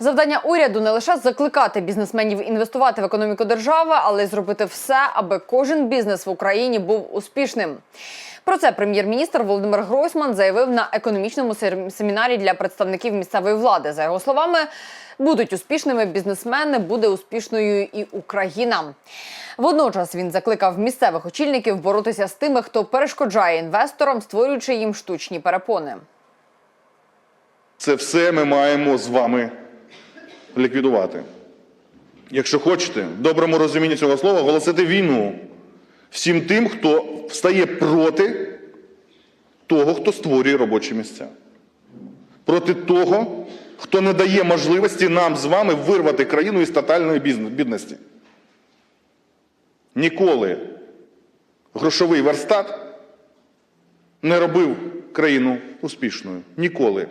Завдання уряду не лише закликати бізнесменів інвестувати в економіку держави, але й зробити все, аби кожен бізнес в Україні був успішним. Про це прем'єр-міністр Володимир Гройсман заявив на економічному семінарі для представників місцевої влади. За його словами, будуть успішними бізнесмени, буде успішною і Україна. Водночас він закликав місцевих очільників боротися з тими, хто перешкоджає інвесторам, створюючи їм штучні перепони. Це все ми маємо з вами ліквідувати. Якщо хочете, в доброму розумінні цього слова, оголосити війну всім тим, хто встає проти того, хто створює робочі місця. Проти того, хто не дає можливості нам з вами вирвати країну із тотальної бідності. Ніколи грошовий верстат не робив країну успішною. Ніколи.